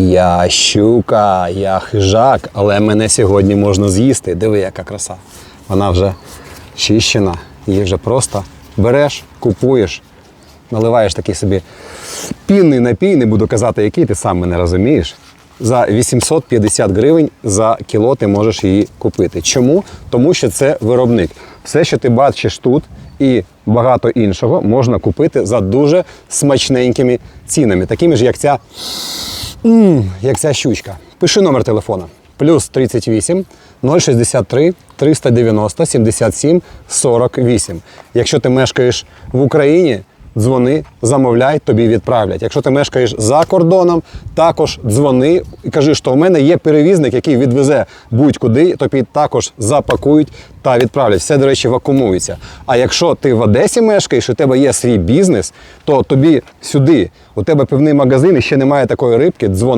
Я щука, я хижак, але мене сьогодні можна з'їсти. Диви, яка краса. Вона вже чищена, її вже просто береш, купуєш, наливаєш такий собі пінний напій, не буду казати, який ти сам мене розумієш. За 850 гривень за кіло ти можеш її купити. Чому? Тому що це виробник. Все, що ти бачиш тут, і багато іншого можна купити за дуже смачненькими цінами, такими ж, як ця М, як ця щучка. Пиши номер телефона. Плюс 38 063 390 77 48. Якщо ти мешкаєш в Україні, дзвони, замовляй, тобі відправлять. Якщо ти мешкаєш за кордоном, також дзвони і кажи, що в мене є перевізник, який відвезе будь-куди, тобі також запакують та відправлять. Все, до речі, вакуумується. А якщо ти в Одесі мешкаєш, і у тебе є свій бізнес, то тобі сюди, у тебе пивний магазин і ще немає такої рибки, дзвони.